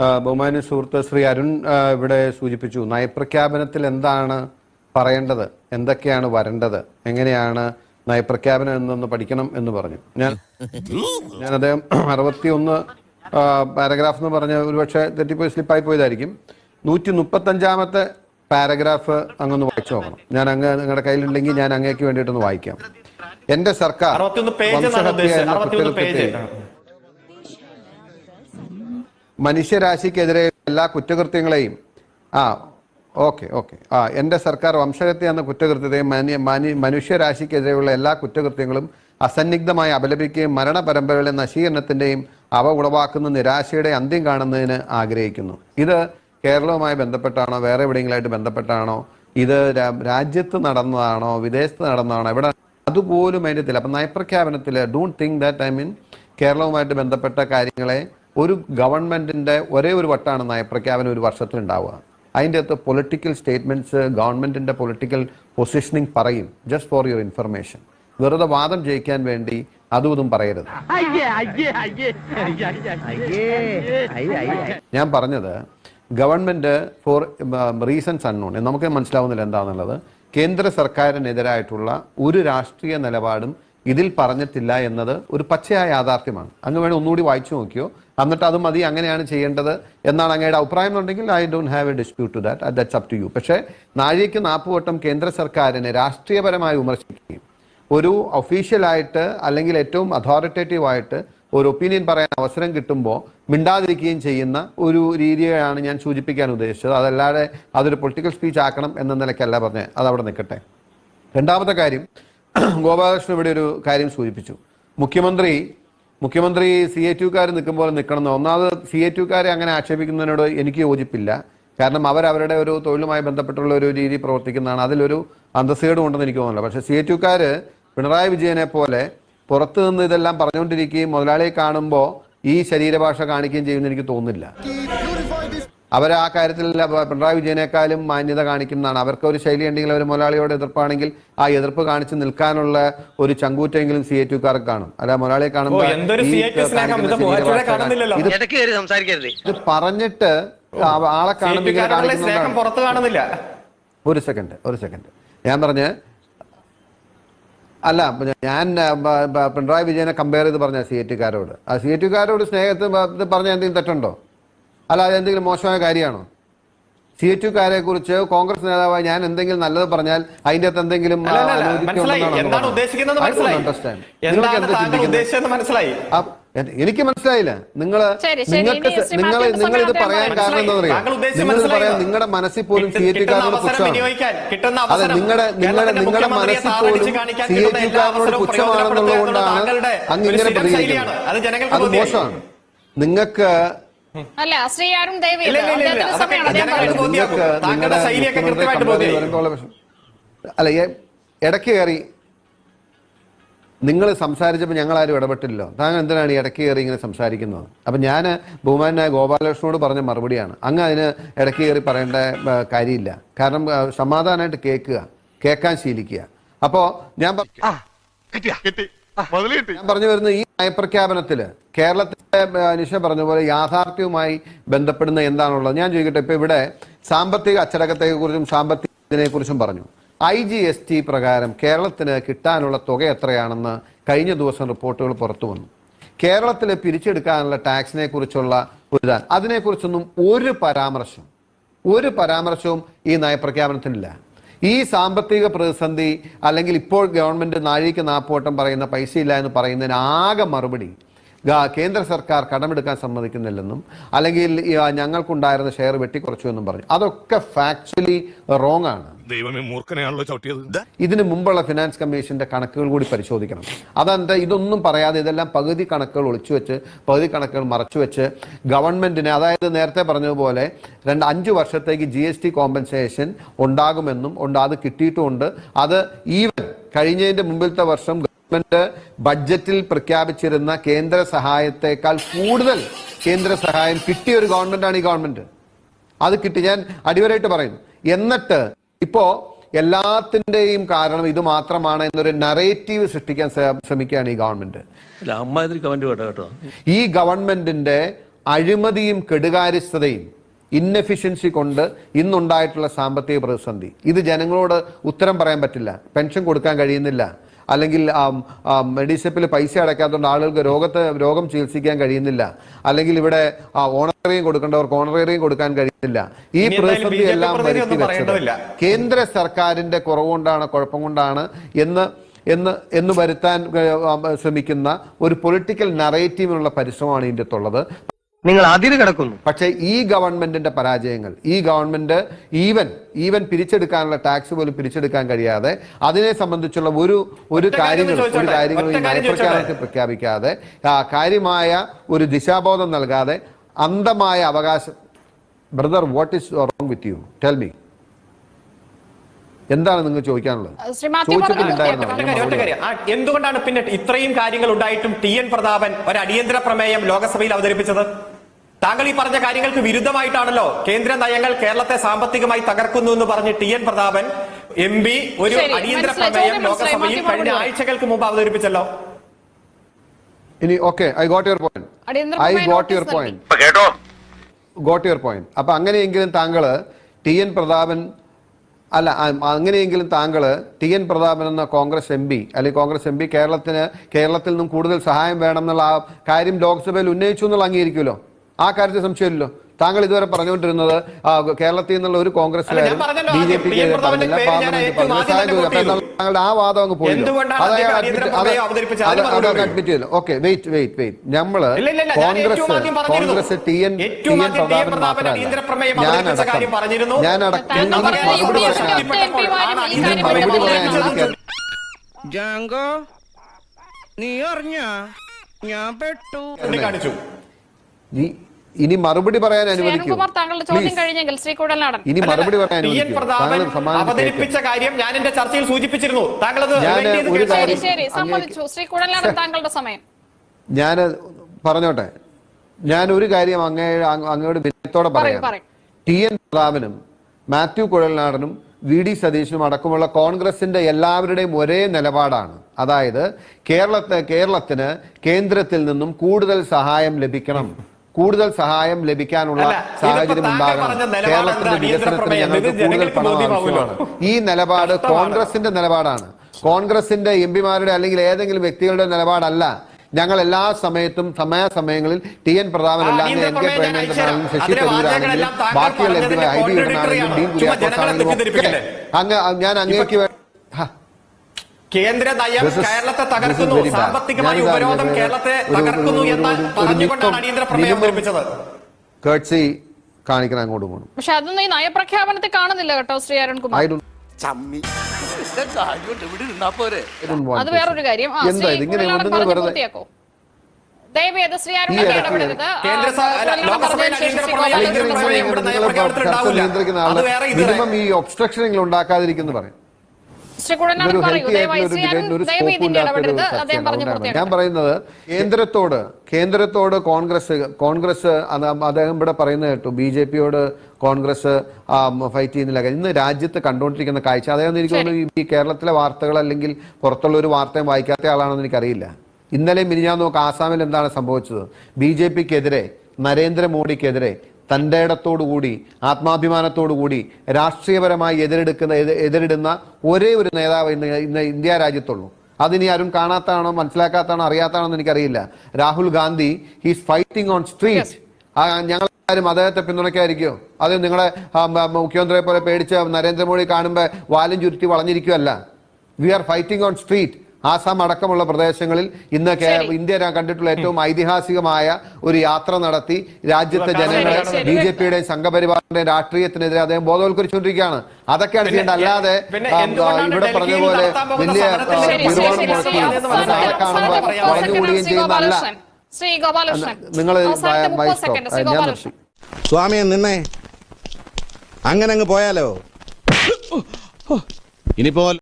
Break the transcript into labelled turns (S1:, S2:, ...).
S1: ബഹുമാന്യ സുഹൃത്ത് ശ്രീ അരുൺ ഇവിടെ സൂചിപ്പിച്ചു നയപ്രഖ്യാപനത്തിൽ എന്താണ് പറയേണ്ടത്? എന്തൊക്കെയാണ് വരേണ്ടത്? എങ്ങനെയാണ് നയപ്രഖ്യാപനം എന്നൊന്ന് പഠിക്കണം എന്ന് പറഞ്ഞു. ഞാൻ ഞാൻ അദ്ദേഹം അറുപത്തി ഒന്ന് പാരഗ്രാഫ് എന്ന് പറഞ്ഞ ഒരുപക്ഷെ തെറ്റിപ്പോയി സ്ലിപ്പായി പോയതായിരിക്കും. നൂറ്റി മുപ്പത്തഞ്ചാമത്തെ പാരഗ്രാഫ് അങ്ങൊന്ന് വായിച്ചു നോക്കണം. ഞാൻ അങ്ങ് നിങ്ങളുടെ കയ്യിലുണ്ടെങ്കിൽ ഞാൻ അങ്ങേക്ക് വേണ്ടിയിട്ടൊന്ന് വായിക്കാം. എന്റെ സർക്കാർ
S2: അറുപത്തിയൊന്ന്
S1: വംശഹത്യ എന്ന കുറ്റകൃത്യത്തെ മനുഷ്യരാശിക്കെതിരെ എല്ലാ കുറ്റകൃത്യങ്ങളെയും ആ ഓക്കെ ഓക്കെ. ആ എന്റെ സർക്കാർ വംശഹത്യ എന്ന കുറ്റകൃത്യത്തെയും മനു മനു മനുഷ്യരാശിക്കെതിരെയുള്ള എല്ലാ കുറ്റകൃത്യങ്ങളും അസന്നിഗ്ധമായി അപലപിക്കുകയും മരണ പരമ്പരകളിലെ നശീകരണത്തിന്റെയും അവ ഉളവാക്കുന്ന നിരാശയുടെ അന്ത്യം കാണുന്നതിന് ആഗ്രഹിക്കുന്നു. ഇത് കേരളവുമായി ബന്ധപ്പെട്ടാണോ? വേറെ എവിടെയെങ്കിലുമായിട്ട് ബന്ധപ്പെട്ടാണോ? ഇത് രാജ്യത്ത് നടന്നതാണോ? വിദേശത്ത് നടന്നതാണോ? എവിടെ അതുപോലും അതിന്റെ അപ്പം നയപ്രഖ്യാപനത്തിൽ don't think that I mean കേരളവുമായിട്ട് ബന്ധപ്പെട്ട കാര്യങ്ങളെ ഒരു ഗവൺമെന്റിന്റെ ഒരേ ഒരു വട്ടമാണ് നയപ്രഖ്യാപനം ഒരു വർഷത്തിൽ ഉണ്ടാവുക അതിന്റെ അകത്ത് പൊളിറ്റിക്കൽ സ്റ്റേറ്റ്മെന്റ്സ് ഗവൺമെന്റിന്റെ പൊളിറ്റിക്കൽ പൊസിഷനിങ് പറയും ജസ്റ്റ് ഫോർ യുവർ ഇൻഫർമേഷൻ വെറുതെ വാദം ജയിക്കാൻ വേണ്ടി അതും ഇതും പറയരുത്. ഞാൻ പറഞ്ഞത് ഗവൺമെന്റ് ഫോർ റീസൺസ് അൺനോൺ നമുക്ക് മനസ്സിലാവുന്നില്ല എന്താണെന്നുള്ളത് കേന്ദ്ര സർക്കാരിനെതിരായിട്ടുള്ള ഒരു രാഷ്ട്രീയ നിലപാടും ഇതിൽ പറഞ്ഞിട്ടില്ല എന്നത് ഒരു പച്ചയായ യാഥാർത്ഥ്യമാണ്. അങ്ങ് വേണേൽ ഒന്നുകൂടി വായിച്ചു നോക്കിയോ? എന്നിട്ട് അത് മതി അങ്ങനെയാണ് ചെയ്യേണ്ടത് എന്നാണ് അങ്ങയുടെ അഭിപ്രായം എന്നുണ്ടെങ്കിൽ I don't have a dispute to that that's up to you പക്ഷേ നാഴികയ്ക്ക് നാപ്പ് വട്ടം കേന്ദ്ര സർക്കാരിനെ രാഷ്ട്രീയപരമായി വിമർശിക്കുകയും ഒരു ഒഫീഷ്യലായിട്ട് അല്ലെങ്കിൽ ഏറ്റവും അതോറിറ്റേറ്റീവ് ആയിട്ട് ഒരു ഒപ്പീനിയൻ പറയാൻ അവസരം കിട്ടുമ്പോൾ മിണ്ടാതിരിക്കുകയും ചെയ്യുന്ന ഒരു രീതിയാണ് ഞാൻ സൂചിപ്പിക്കാൻ ഉദ്ദേശിച്ചത്. അതല്ലാതെ അതൊരു പൊളിറ്റിക്കൽ സ്പീച്ച് ആക്കണം എന്ന നിലയ്ക്കല്ല പറഞ്ഞത്. അത് അവിടെ നിൽക്കട്ടെ. രണ്ടാമത്തെ കാര്യം ഗോപാലകൃഷ്ണൻ ഇവിടെ ഒരു കാര്യം സൂചിപ്പിച്ചു. മുഖ്യമന്ത്രി മുഖ്യമന്ത്രി സി എ ടുക്കാർ നിൽക്കുമ്പോൾ നിൽക്കണം എന്ന് ഒന്നാമത് സി എ ടുക്കാരെ അങ്ങനെ ആക്ഷേപിക്കുന്നതിനോട് എനിക്ക് യോജിപ്പില്ല. കാരണം അവർ അവരുടെ ഒരു തൊഴിലുമായി ബന്ധപ്പെട്ടുള്ള ഒരു രീതി പ്രവർത്തിക്കുന്നതാണ്. അതിലൊരു അന്തസ്സേടും ഉണ്ടെന്ന് എനിക്ക് തോന്നുന്നില്ല. പക്ഷേ സി എ ടുക്കാർ പിണറായി വിജയനെ പോലെ പുറത്തു നിന്ന് ഇതെല്ലാം പറഞ്ഞുകൊണ്ടിരിക്കുകയും മുതലാളിയെ കാണുമ്പോൾ ഈ ശരീരഭാഷ കാണിക്കുകയും ചെയ്യുമെന്ന് എനിക്ക് തോന്നുന്നില്ല. അവർ ആ കാര്യത്തിൽ പിണറായി വിജയനേക്കാളും മാന്യത കാണിക്കുന്നതാണ്. അവർക്ക് ഒരു ശൈലി ഉണ്ടെങ്കിൽ അവർ മുതലാളിയോട് എതിർപ്പാണെങ്കിൽ ആ എതിർപ്പ് കാണിച്ച് നിൽക്കാനുള്ള ഒരു ചങ്കൂറ്റെങ്കിലും സി എ ടുക്കാർക്ക് കാണും. അല്ല മുതലാളിയെ കാണുമ്പോൾ.
S2: ഇത്
S1: പറഞ്ഞിട്ട് ആളെ
S2: കാണുന്നില്ല.
S1: ഒരു സെക്കൻഡ് ഒരു സെക്കൻഡ്. ഞാൻ പറഞ്ഞ് അല്ല ഞാൻ പിണറായി വിജയനെ കമ്പയർ ചെയ്ത് പറഞ്ഞ സി എ ടുക്കാരോട്. ആ സി എ ടുക്കാരോട് സ്നേഹത്ത് ബ- പറഞ്ഞ എന്തെങ്കിലും തെറ്റുണ്ടോ? അല്ല അത് എന്തെങ്കിലും മോശമായ കാര്യമാണോ? സി എ യുക്കാരെ കുറിച്ച് കോൺഗ്രസ് നേതാവായി ഞാൻ എന്തെങ്കിലും നല്ലത് പറഞ്ഞാൽ അതിന്റെ അകത്ത് എന്തെങ്കിലും എനിക്ക് മനസ്സിലായില്ല.
S3: നിങ്ങൾ.
S1: നിങ്ങൾക്ക് നിങ്ങൾ നിങ്ങൾ ഇത് പറയാൻ കാരണം എന്താ
S2: പറയാ
S1: നിങ്ങൾ പറയാം പറയാൻ നിങ്ങളുടെ മനസ്സിൽ പോലും സി എ
S2: കിട്ടുന്ന
S1: ടിക്കാരോട് പുച്ഛമാണ്.
S2: കിട്ടുന്ന
S1: അതെ
S2: അവസരം
S1: നിങ്ങളുടെ നിങ്ങളുടെ നിങ്ങളുടെ മനസ്സിൽ പോലും
S2: കാണിക്കാൻ
S1: സി എ
S2: കിട്ടുന്ന എല്ലാ
S1: ടിക്കാരോട്
S2: അവസരവും
S1: പുച്ഛമാണെന്നുള്ളത് കൊണ്ടാണ് അങ്ങ് ഇങ്ങനെ പ്രതികരിക്കുന്നത്.
S2: അത്
S1: മോശമാണ്. നിങ്ങൾക്ക്
S3: അല്ല ശ്രീ
S1: അല്ല ഇടയ്ക്ക് കയറി നിങ്ങൾ സംസാരിച്ചപ്പോൾ ഞങ്ങൾ ആരും ഇടപെട്ടില്ലല്ലോ. താങ്കൾ എന്തിനാണ് ഈ ഇടയ്ക്ക് കയറി ഇങ്ങനെ സംസാരിക്കുന്നത്? അപ്പം ഞാൻ ബഹുമാനായ ഗോപാലകൃഷ്ണനോട് പറഞ്ഞ മറുപടിയാണ്. അങ്ങ് അതിന് ഇടയ്ക്ക് കയറി പറയേണ്ട കാര്യമില്ല. കാരണം സമാധാനമായിട്ട് കേൾക്കുക കേൾക്കാൻ ശീലിക്കുക. അപ്പോൾ ഞാൻ പറഞ്ഞു വരുന്നത് ഈ നയപ്രഖ്യാപനത്തിൽ കേരളത്തിലെ നിഷ പറഞ്ഞ പോലെ യാഥാർത്ഥ്യവുമായി ബന്ധപ്പെടുന്ന എന്താണുള്ളത്? ഞാൻ ചോദിക്കട്ടെ ഇപ്പൊ ഇവിടെ സാമ്പത്തിക അച്ചടക്കത്തെ കുറിച്ചും സാമ്പത്തികത്തിനെ കുറിച്ചും പറഞ്ഞു. ഐ ജി എസ് ടി പ്രകാരം കേരളത്തിന് കിട്ടാനുള്ള തുക എത്രയാണെന്ന് കഴിഞ്ഞ ദിവസം റിപ്പോർട്ടുകൾ പുറത്തു വന്നു. കേരളത്തിൽ പിരിച്ചെടുക്കാനുള്ള ടാക്സിനെ കുറിച്ചുള്ള ഒരു അതിനെക്കുറിച്ചൊന്നും ഒരു പരാമർശം ഒരു പരാമർശവും ഈ നയപ്രഖ്യാപനത്തിനില്ല. ഈ സാമ്പത്തിക പ്രതിസന്ധി അല്ലെങ്കിൽ ഇപ്പോൾ ഗവൺമെന്റ് നാഴിക്ക് നാപ്പോട്ടം പറയുന്ന പൈസ ഇല്ല എന്ന് പറയുന്നതിന് ആകെ മറുപടി. കേന്ദ്ര സർക്കാർ കടമെടുക്കാൻ സമ്മതിക്കുന്നില്ലെന്നും അല്ലെങ്കിൽ ഞങ്ങൾക്കുണ്ടായിരുന്ന ഷെയർ വെട്ടിക്കുറച്ചു എന്നും പറഞ്ഞു. അതൊക്കെ ഫാക്ച്വലി റോങ് ആണ്.
S4: ദൈവമേ മൂർഖനെയാണല്ലോ ചവിട്ടിയത്.
S1: ഇതിന് മുമ്പുള്ള ഫിനാൻസ് കമ്മീഷന്റെ കണക്കുകൾ കൂടി പരിശോധിക്കണം. അതെന്താ ഇതൊന്നും പറയാതെ ഇതെല്ലാം പകുതി കണക്കുകൾ ഒളിച്ചു വെച്ച് പകുതി കണക്കുകൾ മറച്ചു വെച്ച് ഗവൺമെന്റിന് അതായത് നേരത്തെ പറഞ്ഞതുപോലെ രണ്ട് അഞ്ച് വർഷത്തേക്ക് ജി എസ് ടി കോമ്പൻസേഷൻ ഉണ്ടാകുമെന്നും ഉണ്ട് അത് കിട്ടിയിട്ടുമുണ്ട്. അത് ഈവൻ കഴിഞ്ഞതിന്റെ മുമ്പിലത്തെ വർഷം ഗവൺമെന്റ് ബഡ്ജറ്റിൽ പ്രഖ്യാപിച്ചിരുന്ന കേന്ദ്ര സഹായത്തെക്കാൾ കൂടുതൽ കേന്ദ്ര സഹായം കിട്ടിയ ഒരു ഗവൺമെന്റാണ് ഈ ഗവൺമെന്റ് അത് കിട്ടി. ഞാൻ അടിവരായിട്ട് പറയുന്നു. എന്നിട്ട് ഇപ്പോ എല്ലാത്തിന്റെയും കാരണം ഇത് മാത്രമാണ് എന്നൊരു നറേറ്റീവ് സൃഷ്ടിക്കാൻ ശ്ര- ശ്രമിക്കുകയാണ് ഈ ഗവൺമെന്റ്
S5: കേട്ടോ.
S1: ഈ ഗവൺമെന്റിന്റെ അഴിമതിയും കെടുകാര്യസ്ഥതയും ഇന്നെഫിഷ്യൻസി കൊണ്ട് ഇന്നുണ്ടായിട്ടുള്ള സാമ്പത്തിക പ്രതിസന്ധി. ഇത് ജനങ്ങളോട് ഉത്തരം പറയാൻ പറ്റില്ല. പെൻഷൻ കൊടുക്കാൻ കഴിയുന്നില്ല. അല്ലെങ്കിൽ മെഡിസപ്പിൽ പൈസ അടയ്ക്കാത്തതുകൊണ്ട് ആളുകൾക്ക് രോഗത്തെ രോഗം ചികിത്സിക്കാൻ കഴിയുന്നില്ല. അല്ലെങ്കിൽ ഇവിടെ ഓണറേറിയം കൊടുക്കേണ്ടവർക്ക് ഓണറേറിയം കൊടുക്കാൻ കഴിയുന്നില്ല. ഈ പ്രതിസന്ധി എല്ലാം വരുത്തി വെച്ചത് കേന്ദ്ര സർക്കാരിന്റെ കുറവുകൊണ്ടാണ് കുഴപ്പം കൊണ്ടാണ് എന്ന് എന്ന് എന്ന് വരുത്താൻ ശ്രമിക്കുന്ന ഒരു പൊളിറ്റിക്കൽ നറേറ്റീവിനുള്ള പരിശ്രമമാണ് ഇതിന്റെ അകത്തുള്ളത്
S6: നിങ്ങൾ അതിര് കിടക്കുന്നു.
S1: പക്ഷേ ഈ ഗവൺമെന്റിന്റെ പരാജയങ്ങൾ ഈ ഗവൺമെന്റ് ഈവൻ ഈവൻ പിരിച്ചെടുക്കാനുള്ള ടാക്സ് പോലും പിരിച്ചെടുക്കാൻ കഴിയാതെ അതിനെ സംബന്ധിച്ചുള്ള ഒരു ഒരു
S2: കാര്യങ്ങൾ
S1: കാര്യങ്ങളും ഒരു? കാര്യങ്ങളും ഈ നയപ്രഖ്യാപനത്തിൽ പ്രഖ്യാപിക്കാതെ ആ, കാര്യമായ ഒരു ദിശാബോധം നൽകാതെ അന്ധമായ അവകാശം. Brother what is wrong with you tell me എന്താണ് നിങ്ങൾ ചോദിക്കാനുള്ളത്?
S2: എന്തുകൊണ്ടാണ് പിന്നെ ഇത്രയും കാര്യങ്ങൾ ഉണ്ടായിട്ടും ടി എൻ പ്രതാപൻ ഒരു അടിയന്തര പ്രമേയം ലോകസഭയിൽ അവതരിപ്പിച്ചത്? താങ്കൾ ഈ പറഞ്ഞ കാര്യങ്ങൾക്ക് വിരുദ്ധമായിട്ടാണല്ലോ കേന്ദ്ര നയങ്ങൾ കേരളത്തെ സാമ്പത്തികമായി തകർക്കുന്നു എന്ന് പറഞ്ഞ് T N Prathapan M P ഒരു അടിയന്തര പ്രമേയം ലോക്സഭയിൽ. കഴിഞ്ഞ ആഴ്ചകൾക്ക് മുമ്പ് അവതരിപ്പിച്ചല്ലോ.
S1: ഇനി okay I got your point
S3: അടിയന്തര
S1: ഐ ഗോട്ട് യുവർ പോയിന്റ്
S4: കേട്ടോ?
S1: ഗോട്ട് യുവർ പോയിന്റ് അപ്പൊ അങ്ങനെയെങ്കിലും താങ്കൾ ടി എൻ പ്രതാപൻ അല്ല അങ്ങനെയെങ്കിലും താങ്കൾ ടി എൻ പ്രതാപൻ എന്ന കോൺഗ്രസ് എം പി അല്ലെങ്കിൽ കോൺഗ്രസ് എം പി കേരളത്തിന് കേരളത്തിൽ നിന്നും കൂടുതൽ സഹായം വേണം എന്നുള്ള ആ കാര്യം ലോക്സഭയിൽ ഉന്നയിച്ചു എന്നുള്ള അംഗീകരിക്കുമല്ലോ. ആ കാര്യത്തിൽ സംശയമില്ലല്ലോ. താങ്കൾ ഇതുവരെ പറഞ്ഞുകൊണ്ടിരുന്നത് കേരളത്തിൽ നിന്നുള്ള ഒരു കോൺഗ്രസ് ബി ജെ പി. താങ്കളുടെ ആ വാദം അങ്ങ് പോയി അഡ്മിറ്റ് ചെയ്തു. Okay wait wait wait.
S2: നമ്മൾ
S1: കോൺഗ്രസ്
S2: ആദ്യം പറഞ്ഞിരുന്നു.
S1: Congress T N T N Prathapan മാത്രമല്ല.
S3: പറയുന്ന യു
S1: മറുപടി പറയാൻ മറുപടി പറയാൻ.
S6: ജാങ്കോ നീ അറിഞ്ഞ? ഞാൻ പെട്ടു
S1: ഇനി മറുപടി പറയാൻ അനുവദിക്കും. ഇനി മറുപടി പറയാൻ
S2: ടി എൻ
S1: അനുവദിക്കൂ
S2: അവതരിപ്പിച്ച കാര്യം ഞാൻ എന്റെ ചർച്ചയിൽ സൂചിപ്പിച്ചിരുന്നു.
S1: ഞാൻ
S3: താങ്കളുടെ സമയം.
S1: ഞാൻ പറഞ്ഞോട്ടെ. ഞാൻ ഒരു കാര്യം അങ്ങേ അങ്ങ് അങ്ങയോട് വിനയത്തോടെ
S3: പറയൂ,
S1: പറയാം.
S3: പറയൂ.
S1: ടി എൻ പ്രതാപനും മാത്യു കുഴൽനാടനും വി ഡി സതീശനും അടക്കമുള്ള കോൺഗ്രസിന്റെ എല്ലാവരുടെയും ഒരേ നിലപാടാണ്. അതായത് കേരളത്തെ കേരളത്തിന് കേന്ദ്രത്തിൽ നിന്നും കൂടുതൽ സഹായം ലഭിക്കണം. കൂടുതൽ സഹായം ലഭിക്കാനുള്ള സാഹചര്യം ഉണ്ടാകണം കേരളത്തിന്റെ വികസനത്തിന്. ഞങ്ങൾക്ക് കൂടുതൽ പണം ആവശ്യമാണ് ഈ നിലപാട്. കോൺഗ്രസിന്റെ നിലപാടാണ് കോൺഗ്രസിന്റെ എം പിമാരുടെ അല്ലെങ്കിൽ ഏതെങ്കിലും വ്യക്തികളുടെ നിലപാടല്ല ഞങ്ങൾ എല്ലാ സമയത്തും സമയാസമയങ്ങളിൽ ടി എൻ പ്രതാപൻ അല്ലാതെ എൻ കെ പ്രേമേന്ദ്രനാണെങ്കിലും ശശി തരൂരാണെങ്കിലും ബാക്കിയുള്ള എം പിമാർ ഐ
S2: ബി
S1: ഡി ഉടനാണെങ്കിലും ഡീൻ കുര്യാക്കോസ് ആണെങ്കിലും ഒക്കെ അങ്ങ് ഞാൻ അങ്ങേക്ക് വേ- ഹ,
S2: കേന്ദ്ര നയം കേരളത്തെ തകർക്കുന്നു. സാമ്പത്തികമായി ഉപരോധം കേരളത്തെ തകർക്കുന്നു എന്ന് പറഞ്ഞുകൊണ്ടാണ് അടിയന്തര പ്രമേയം
S1: നിർമ്മിച്ചത് കാണിക്കണം അങ്ങോട്ട് പോകണം
S3: പക്ഷെ അതൊന്നും ഈ നയപ്രഖ്യാപനത്തിൽ കാണുന്നില്ല കേട്ടോ ശ്രീ അരുൺകുമാർ.
S1: ഐ ഡോണ്ട്
S3: അത് വേറൊരു കാര്യം.
S1: മിനിമം ഈ ഒബ്സ്ട്രക്ഷൻ ഉണ്ടാക്കാതിരിക്കുന്നു പറയും. ഞാൻ പറയുന്നത് കേന്ദ്രത്തോട് കേന്ദ്രത്തോട് കോൺഗ്രസ് കോൺഗ്രസ് അദ്ദേഹം ഇവിടെ പറയുന്നത് കേട്ടു. ബി ജെ പിയോട് കോൺഗ്രസ് ഫൈറ്റ് ചെയ്യുന്നില്ല. ഇന്ന് രാജ്യത്ത് കണ്ടുകൊണ്ടിരിക്കുന്ന കാഴ്ച. അദ്ദേഹം എനിക്ക് തോന്നുന്നു ഈ കേരളത്തിലെ വാർത്തകൾ അല്ലെങ്കിൽ പുറത്തുള്ള ഒരു വാർത്തയും വായിക്കാത്ത ആളാണെന്ന് എനിക്കറിയില്ല. ഇന്നലെ മിനിഞ്ഞാന്ന് നോക്ക് ആസാമിൽ എന്താണ് സംഭവിച്ചത്? ബി ജെ പിക്കെതിരെ നരേന്ദ്രമോദിക്കെതിരെ തന്റെ ഇടത്തോടുകൂടി ആത്മാഭിമാനത്തോടുകൂടി രാഷ്ട്രീയപരമായി എതിരെടുക്കുന്ന എതി- എതിരിടുന്ന ഒരേ ഒരു നേതാവ് ഇന്ന് ഇന്ന് ഇന്ത്യ രാജ്യത്തുള്ളൂ. അതിനി ആരും കാണാത്താണോ മനസ്സിലാക്കാത്താണോ അറിയാത്താണോ എന്ന് എനിക്കറിയില്ല. Rahul Gandhi his fighting on street ഞങ്ങൾ ആരും അദ്ദേഹത്തെ പിന്തുണയ്ക്കാതിരിക്കുമോ അത് നിങ്ങളെ മുഖ്യമന്ത്രിയെ പോലെ പേടിച്ച് നരേന്ദ്രമോദി കാണുമ്പോൾ വാലും ചുരുട്ടി വളഞ്ഞിരിക്കുമല്ല V are fighting on street Assam അടക്കമുള്ള പ്രദേശങ്ങളിൽ ഇന്ന്. ഇന്ത്യ കണ്ടിട്ടുള്ള ഏറ്റവും ഐതിഹാസികമായ ഒരു യാത്ര നടത്തി രാജ്യത്തെ ജനങ്ങളെ. ബി ജെ പിയുടെയും സംഘപരിവാറിന്റെയും രാഷ്ട്രീയത്തിനെതിരെ അദ്ദേഹം ബോധവൽക്കരിച്ചുകൊണ്ടിരിക്കുകയാണ്. അതൊക്കെയാണ് ചെയ്യേണ്ടത് അല്ലാതെ ഇവിടെ
S2: പറഞ്ഞതുപോലെ
S1: പോലെ വലിയ
S3: ശ്രീ
S1: മുഴക്കി കാണുമ്പോൾ വളഞ്ഞുകൂടുകയും ചെയ്യുന്നതല്ല. നിങ്ങൾ
S5: സ്വാമിയെ നിന്നെ അങ്ങനെ അങ്ങ് പോയാലോ? ഇനിയിപ്പോ